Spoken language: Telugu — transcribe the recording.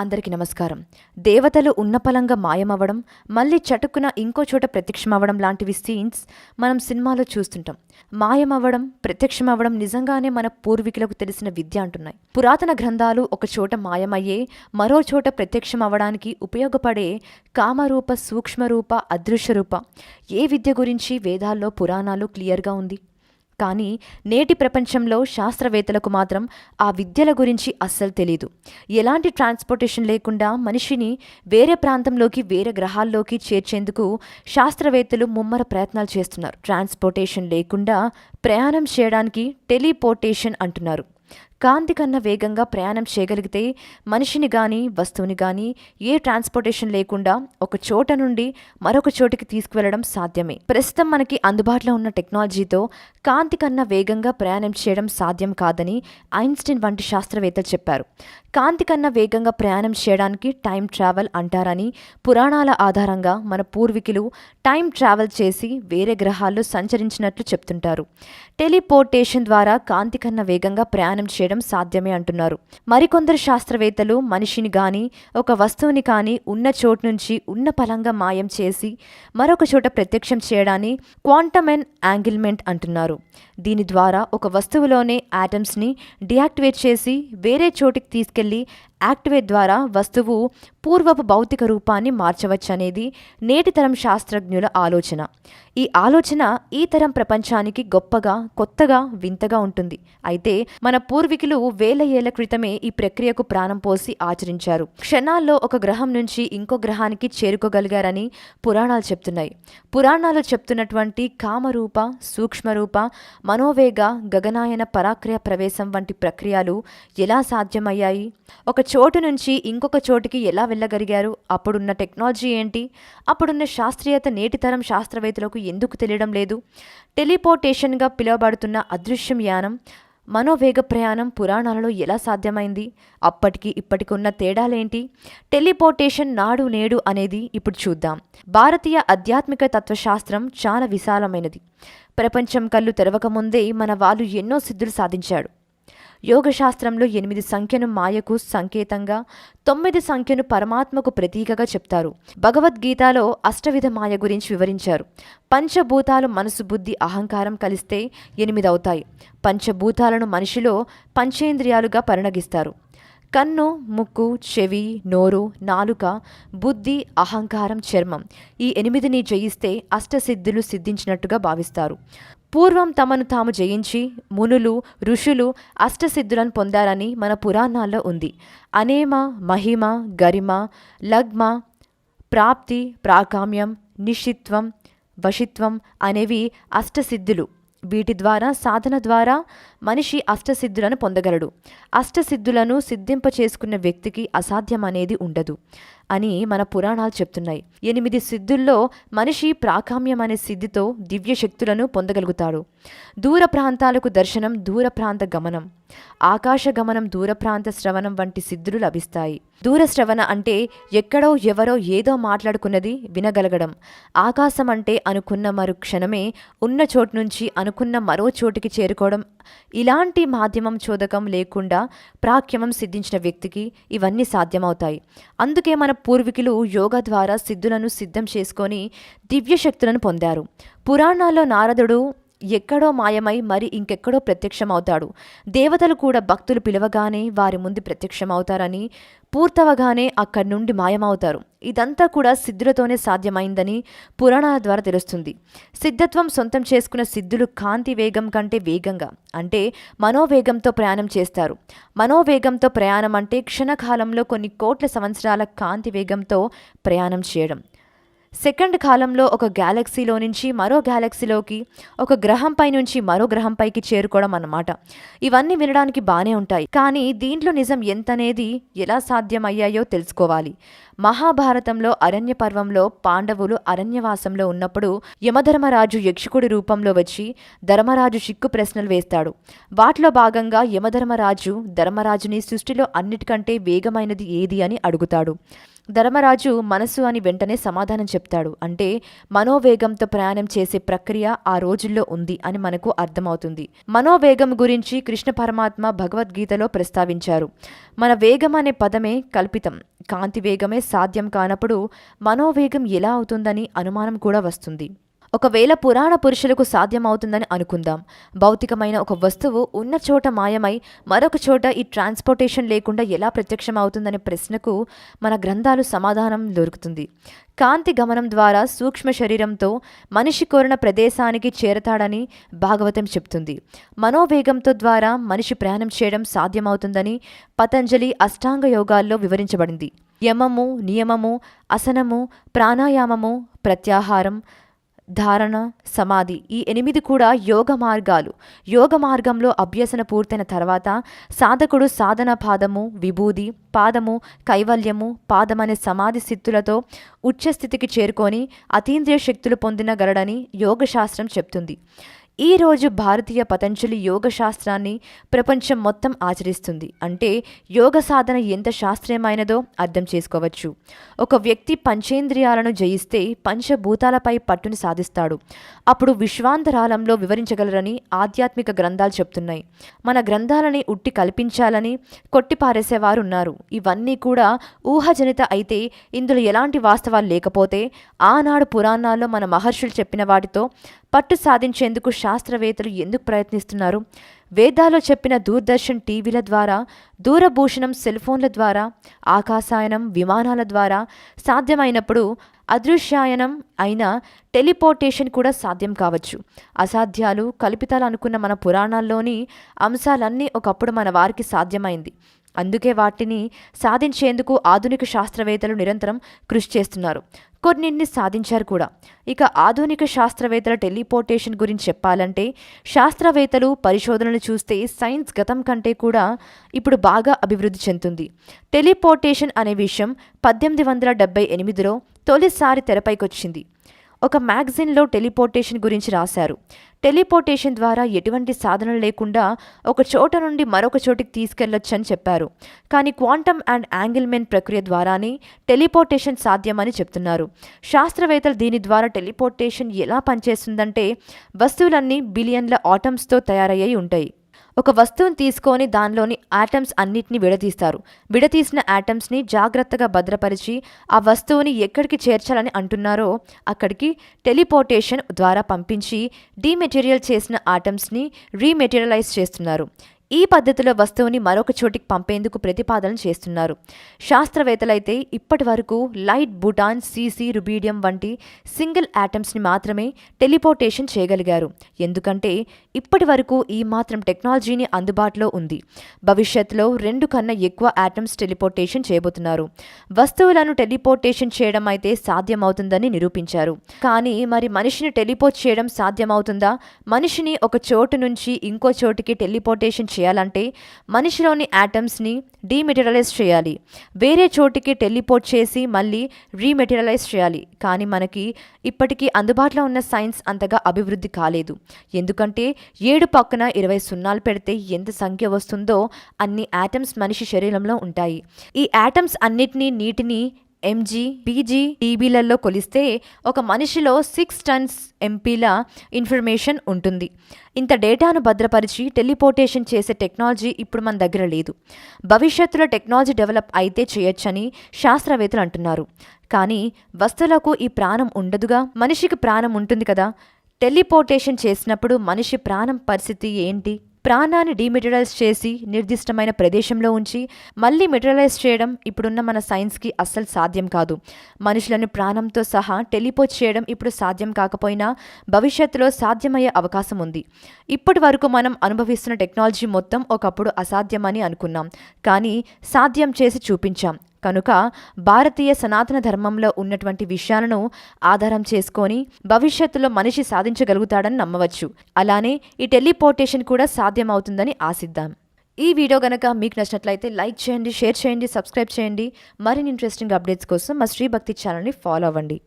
అందరికీ నమస్కారం. దేవతలు ఉన్నపలంగా మాయమవ్వడం మళ్ళీ చటుక్కున ఇంకో చోట ప్రత్యక్షమవ్వడం లాంటివి సీన్స్ మనం సినిమాలో చూస్తుంటాం. మాయమవ్వడం ప్రత్యక్షమవ్వడం నిజంగానే మన పూర్వీకులకు తెలిసిన విద్య అంటున్నాయి. పురాతన గ్రంథాలు ఒక చోట మాయమయ్యే మరో చోట ప్రత్యక్షమవ్వడానికి ఉపయోగపడే కామరూప సూక్ష్మరూప అదృశ్యరూప ఏ విద్య గురించి వేదాల్లో పురాణాలు క్లియర్గా ఉంది? కానీ నేటి ప్రపంచంలో శాస్త్రవేత్తలకు మాత్రం ఆ విద్యల గురించి అస్సలు తెలియదు ఎలాంటి ట్రాన్స్పోర్టేషన్ లేకుండా మనిషిని వేరే ప్రాంతంలోకి వేరే గ్రహాల్లోకి చేర్చేందుకు శాస్త్రవేత్తలు ముమ్మర ప్రయత్నాలు చేస్తున్నారు. ట్రాన్స్పోర్టేషన్ లేకుండా ప్రయాణం చేయడానికి టెలిపోర్టేషన్ అంటున్నారు. కాంతి కన్నా వేగంగా ప్రయాణం చేయగలిగితే మనిషిని కానీ వస్తువుని కానీ ఏ ట్రాన్స్పోర్టేషన్ లేకుండా ఒక చోట నుండి మరొక చోటికి తీసుకువెళ్ళడం సాధ్యమే. ప్రస్తుతం మనకి అందుబాటులో ఉన్న టెక్నాలజీతో కాంతి కన్నా వేగంగా ప్రయాణం చేయడం సాధ్యం కాదని ఐన్స్టీన్ వంటి శాస్త్రవేత్తలు చెప్పారు. కాంతి కన్నా వేగంగా ప్రయాణం చేయడానికి టైం ట్రావెల్ అంటారని పురాణాల ఆధారంగా మన పూర్వీకులు టైం ట్రావెల్ చేసి వేరే గ్రహాల్లో సంచరించినట్లు చెప్తుంటారు. టెలిపోర్టేషన్ ద్వారా కాంతి కన్నా వేగంగా ప్రయాణం చేయడం సాధ్యమే అంటున్నారు. మరికొందరు శాస్త్రవేత్తలు మనిషిని కానీ ఒక వస్తువుని కానీ ఉన్న చోటు నుంచి ఉన్న పలంగా మాయం చేసి మరొక చోట ప్రత్యక్షం చేయడాన్ని క్వాంటమ్ అండ్ యాంగిల్మెంట్ అంటున్నారు. దీని ద్వారా ఒక వస్తువులోనే ఆటమ్స్ని డియాక్టివేట్ చేసి వేరే చోటికి తీసుకెళ్ళి యాక్టివేట్ ద్వారా వస్తువు పూర్వపు భౌతిక రూపాన్ని మార్చవచ్చనేది నేటి తరం శాస్త్రజ్ఞుల ఆలోచన. ఈ ఆలోచన ఈ తరం ప్రపంచానికి గొప్పగా కొత్తగా వింతగా ఉంటుంది. అయితే మన పూర్వీకులు వేల ఏళ్ళ క్రితమే ఈ ప్రక్రియకు ప్రాణం పోసి ఆచరించారు. క్షణాల్లో ఒక గ్రహం నుంచి ఇంకో గ్రహానికి చేరుకోగలిగారని పురాణాలు చెప్తున్నాయి. పురాణాలు చెప్తున్నటువంటి కామరూప సూక్ష్మరూప మనోవేగ గగనాయన పరాక్రియ ప్రవేశం వంటి ప్రక్రియలు ఎలా సాధ్యమయ్యాయి? ఒక చోటు నుంచి ఇంకొక చోటుకి ఎలా వెళ్ళగలిగారు? అప్పుడున్న టెక్నాలజీ ఏంటి? అప్పుడున్న శాస్త్రీయత నేటితరం శాస్త్రవేత్తలకు ఎందుకు తెలియడం లేదు? టెలిపోర్టేషన్గా పిలువబడుతున్న అదృశ్యం యానం మనోవేగ ప్రయాణం పురాణాలలో ఎలా సాధ్యమైంది? అప్పటికి ఇప్పటికి ఉన్న తేడాలేంటి? టెలిపోర్టేషన్ నాడు నేడు అనేది ఇప్పుడు చూద్దాం. భారతీయ ఆధ్యాత్మిక తత్వశాస్త్రం చాలా విశాలమైనది. ప్రపంచం కళ్ళు తెరవకముందే మన వాళ్ళు ఎన్నో సిద్ధులు సాధించాడు యోగశాస్త్రంలో ఎనిమిది సంఖ్యను మాయకు సంకేతంగా తొమ్మిది సంఖ్యను పరమాత్మకు ప్రతీకగా చెప్తారు. భగవద్గీతలో అష్టవిధ మాయ గురించి వివరించారు. పంచభూతాలు మనసు బుద్ధి అహంకారం కలిస్తే ఎనిమిది అవుతాయి. పంచభూతాలను మనిషిలో పంచేంద్రియాలుగా పరిణగిస్తారు. కన్ను ముక్కు చెవి నోరు నాలుక బుద్ధి అహంకారం చర్మం ఈ ఎనిమిదిని జయిస్తే అష్టసిద్ధులు సిద్ధించినట్టుగా భావిస్తారు. పూర్వం తమను తాము జయించి మునులు ఋషులు అష్టసిద్ధులను పొందారని మన పురాణాల్లో ఉంది. అనేమ మహిమ గరిమ లగ్మ ప్రాప్తి ప్రాకామ్యం నిషిత్వం వశిత్వం అనేవి అష్టసిద్ధులు. వీటి ద్వారా సాధన ద్వారా మనిషి అష్టసిద్ధులను పొందగలడు. అష్టసిద్ధులను సిద్ధింప చేసుకున్న వ్యక్తికి అసాధ్యం అనేది ఉండదు. అని మన పురాణాలు చెప్తున్నాయి. ఎనిమిది సిద్ధుల్లో మనిషి ప్రాకామ్యం అనే సిద్ధితో దివ్య శక్తులను పొందగలుగుతాడు. దూర ప్రాంతాలకు దర్శనం దూర ప్రాంత గమనం. ఆకాశ గమనం దూర ప్రాంత శ్రవణం వంటి సిద్ధులు లభిస్తాయి. దూర శ్రవణ అంటే ఎక్కడో ఎవరో ఏదో మాట్లాడుకున్నది వినగలగడం. ఆకాశం అంటే అనుకున్న మరు క్షణమే ఉన్న చోటు నుంచి అనుకున్న మరో చోటికి చేరుకోవడం. ఇలాంటి మాధ్యమం చోదకం లేకుండా ప్రాక్యమం సిద్ధించిన వ్యక్తికి ఇవన్నీ సాధ్యమవుతాయి. అందుకే మన పూర్వీకులు యోగా ద్వారా సిద్ధులను సిద్ధం చేసుకొని దివ్యశక్తులను పొందారు. పురాణాల్లో నారదుడు ఎక్కడో మాయమై మరి ఇంకెక్కడో ప్రత్యక్షమవుతాడు. దేవతలు కూడా భక్తులు పిలవగానే వారి ముందు ప్రత్యక్షమవుతారని పూర్తవగానే అక్కడి నుండి మాయమవుతారు. ఇదంతా కూడా సిద్ధులతోనే సాధ్యమైందని పురాణాల ద్వారా తెలుస్తుంది. సిద్ధత్వం సొంతం చేసుకున్న సిద్ధులు కాంతి వేగం కంటే వేగంగా అంటే మనోవేగంతో ప్రయాణం చేస్తారు. మనోవేగంతో ప్రయాణం అంటే క్షణకాలంలో కొన్ని కోట్ల సంవత్సరాల కాంతి వేగంతో ప్రయాణం చేయడం. సెకండ్ కాలంలో ఒక గ్యాలక్సీలో నుంచి మరో గ్యాలక్సీలోకి ఒక గ్రహంపై నుంచి మరో గ్రహంపైకి చేరుకోవడం అన్నమాట. ఇవన్నీ వినడానికి బాగానే ఉంటాయి. కానీ దీంట్లో నిజం ఎంతనేది ఎలా సాధ్యమయ్యాయో తెలుసుకోవాలి. మహాభారతంలో అరణ్య పర్వంలో పాండవులు అరణ్యవాసంలో ఉన్నప్పుడు యమధర్మరాజు యక్షకుడి రూపంలో వచ్చి ధర్మరాజు చిక్కు ప్రశ్నలు వేస్తాడు. వాటిలో భాగంగా యమధర్మరాజు ధర్మరాజుని సృష్టిలో అన్నిటికంటే వేగమైనది ఏది అని అడుగుతాడు. ధర్మరాజు మనసు అని వెంటనే సమాధానం చెప్తాడు. అంటే మనోవేగంతో ప్రయాణం చేసే ప్రక్రియ ఆ రోజుల్లో ఉంది అని మనకు అర్థమవుతుంది. మనోవేగం గురించి కృష్ణ పరమాత్మ భగవద్గీతలో ప్రస్తావించారు. మన వేగం అనే పదమే కల్పితం. కాంతి వేగమే సాధ్యం కానప్పుడు మనోవేగం ఎలా అవుతుందని అనుమానం కూడా వస్తుంది. ఒకవేళ పురాణ పురుషులకు సాధ్యమవుతుందని అనుకుందాం. భౌతికమైన ఒక వస్తువు ఉన్న చోట మాయమై మరొక చోట ఈ ట్రాన్స్పోర్టేషన్ లేకుండా ఎలా ప్రత్యక్షమవుతుందనే ప్రశ్నకు మన గ్రంథాలు సమాధానం దొరుకుతుంది. కాంతి గమనం ద్వారా సూక్ష్మ శరీరంతో మనిషి కోరిన ప్రదేశానికి చేరతాడని భాగవతం చెప్తుంది. మనోవేగంతో ద్వారా మనిషి ప్రయాణం చేయడం సాధ్యమవుతుందని పతంజలి అష్టాంగ యోగాల్లో వివరించబడింది. యమము నియమము అసనము ప్రాణాయామము ప్రత్యాహారం ధారణ సమాధి ఈ ఎనిమిది కూడా యోగ మార్గాలు. యోగ మార్గంలో అభ్యసన పూర్తయిన తర్వాత సాధకుడు సాధన పాదము విభూది పాదము కైవల్యము పాదమనే సమాధి స్థితులతో ఉచ్చస్థితికి చేరుకొని అతీంద్రియ శక్తులు పొందినగలడని యోగశాస్త్రం చెప్తుంది. ఈ రోజు భారతీయ పతంజలి యోగ శాస్త్రాన్ని ప్రపంచం మొత్తం ఆచరిస్తుంది. అంటే యోగ సాధన ఎంత శాస్త్రీయమైనదో అర్థం చేసుకోవచ్చు. ఒక వ్యక్తి పంచేంద్రియాలను జయిస్తే పంచభూతాలపై పట్టుని సాధిస్తాడు. అప్పుడు విశ్వాంతరాలంలో వివరించగలరని ఆధ్యాత్మిక గ్రంథాలు చెప్తున్నాయి. మన గ్రంథాలని ఉట్టి కల్పించాలని కొట్టిపారేసేవారు ఉన్నారు ఇవన్నీ కూడా ఊహజనిత అయితే ఇందులో ఎలాంటి వాస్తవాలు లేకపోతే ఆనాడు పురాణాల్లో మన మహర్షులు చెప్పిన వాటితో పట్టు సాధించేందుకు శాస్త్రవేత్తలు ఎందుకు ప్రయత్నిస్తున్నారు? వేదాల్లో చెప్పిన దూరదర్శన్ టీవీల ద్వారా దూరభూషణం సెల్ఫోన్ల ద్వారా ఆకాశాయనం విమానాల ద్వారా సాధ్యమైనప్పుడు అదృశ్యాయనం అయిన టెలిపోర్టేషన్ కూడా సాధ్యం కావచ్చు. అసాధ్యాలు కల్పితాలు అనుకున్న మన పురాణాల్లోని అంశాలన్నీ ఒకప్పుడు మన వారికి సాధ్యమైంది. అందుకే వాటిని సాధించేందుకు ఆధునిక శాస్త్రవేత్తలు నిరంతరం కృషి చేస్తున్నారు. కొన్నింటిని సాధించారు కూడా. ఇక ఆధునిక శాస్త్రవేత్తల టెలిపోర్టేషన్ గురించి చెప్పాలంటే శాస్త్రవేత్తలు పరిశోధనలు చూస్తే సైన్స్ గతం కంటే కూడా ఇప్పుడు బాగా అభివృద్ధి చెందుతుంది. టెలిపోర్టేషన్ అనే విషయం పద్దెనిమిది వందల డెబ్బై ఎనిమిదిలో తొలిసారి తెరపైకొచ్చింది. ఒక మ్యాగజైన్లో టెలిపోర్టేషన్ గురించి రాశారు. టెలిపోర్టేషన్ ద్వారా ఎటువంటి సాధనలు లేకుండా ఒక చోట నుండి మరొక చోటికి తీసుకెళ్ళొచ్చని చెప్పారు. కానీ క్వాంటమ్ అండ్ యాంగిల్మెంట్ ప్రక్రియ ద్వారానే టెలిపోర్టేషన్ సాధ్యమని చెప్తున్నారు. శాస్త్రవేత్తలు దీని ద్వారా టెలిపోర్టేషన్ ఎలా పనిచేస్తుందంటే వస్తువులన్నీ బిలియన్ల ఆటమ్స్తో తయారయ్యి ఉంటాయి. ఒక వస్తువును తీసుకొని దానిలోని ఆటమ్స్ అన్నిటిని విడదీస్తారు. విడతీసిన ఆటమ్స్ని జాగ్రత్తగా భద్రపరిచి ఆ వస్తువుని ఎక్కడికి చేర్చాలని అంటున్నారో అక్కడికి టెలిపోర్టేషన్ ద్వారా పంపించి డీమెటీరియల్ చేసిన ఆటమ్స్ని రీమెటీరియలైజ్ చేస్తున్నారు. ఈ పద్ధతిలో వస్తువుని మరొక చోటికి పంపేందుకు ప్రతిపాదన చేస్తున్నారు. శాస్త్రవేత్తలైతే ఇప్పటి వరకు లైట్ బుటాన్ సీసీ రుబీడియం వంటి సింగిల్ యాటమ్స్ని మాత్రమే టెలిపోర్టేషన్ చేయగలిగారు. ఎందుకంటే ఇప్పటి వరకు ఈ మాత్రం టెక్నాలజీని అందుబాటులో ఉంది. భవిష్యత్తులో రెండు కన్నా ఎక్కువ యాటమ్స్ టెలిపోర్టేషన్ చేయబోతున్నారు. వస్తువులను టెలిపోర్టేషన్ చేయడం అయితే సాధ్యమవుతుందని నిరూపించారు. కానీ మరి మనిషిని టెలిపోర్ట్ చేయడం సాధ్యమవుతుందా? మనిషిని ఒక చోటు నుంచి ఇంకో చోటికి టెలిపోర్టేషన్ చేయాలంటే మనిషిలోని యాటమ్స్ని డీమెటీరియలైజ్ చేయాలి. వేరే చోటికి టెలిపోర్ట్ చేసి మళ్ళీ రీమెటీరియలైజ్ చేయాలి. కానీ మనకి ఇప్పటికీ అందుబాటులో ఉన్న సైన్స్ అంతగా అభివృద్ధి కాలేదు. ఎందుకంటే ఏడు పక్కన ఇరవై సున్నాలు పెడితే ఎంత సంఖ్య వస్తుందో అన్ని యాటమ్స్ మనిషి శరీరంలో ఉంటాయి. ఈ యాటమ్స్ అన్నిటినీ నీటిని ఎంజీ పీజీ టీబీలలో కొలిస్తే ఒక మనిషిలో సిక్స్ టన్స్ ఎంపీల ఇన్ఫర్మేషన్ ఉంటుంది. ఇంత డేటాను భద్రపరిచి టెలిపోర్టేషన్ చేసే టెక్నాలజీ ఇప్పుడు మన దగ్గర లేదు. భవిష్యత్తులో టెక్నాలజీ డెవలప్ అయితే చేయొచ్చని శాస్త్రవేత్తలు అంటున్నారు. కానీ వస్తువులకు ఈ ప్రాణం ఉండదుగా? మనిషికి ప్రాణం ఉంటుంది కదా? టెలిపోర్టేషన్ చేసినప్పుడు మనిషి ప్రాణం పరిస్థితి ఏంటి? ప్రాణాన్ని డీమెటీరియలైజ్ చేసి నిర్దిష్టమైన ప్రదేశంలో ఉంచి మళ్ళీ మెటీరియలైజ్ చేయడం ఇప్పుడున్న మన సైన్స్కి అస్సలు సాధ్యం కాదు. మనుషులను ప్రాణంతో సహా టెలిపోర్ట్ చేయడం ఇప్పుడు సాధ్యం కాకపోయినా భవిష్యత్తులో సాధ్యమయ్యే అవకాశం ఉంది. ఇప్పటి వరకు మనం అనుభవిస్తున్న టెక్నాలజీ మొత్తం ఒకప్పుడు అసాధ్యమని అనుకున్నాం. కానీ సాధ్యం చేసి చూపించాం. కనుక భారతీయ సనాతన ధర్మంలో ఉన్నటువంటి విషయాలను ఆధారం చేసుకొని భవిష్యత్తులో మనిషి సాధించగలుగుతాడని నమ్మవచ్చు. అలానే ఈ టెలిపోర్టేషన్ కూడా సాధ్యమవుతుందని ఆశిద్దాం. ఈ వీడియో గనక మీకు నచ్చినట్లయితే లైక్ చేయండి షేర్ చేయండి సబ్స్క్రైబ్ చేయండి. మరిన్ని ఇంట్రెస్టింగ్ అప్డేట్స్ కోసం మా శ్రీ భక్తి ఛానల్ని ఫాలో అవ్వండి.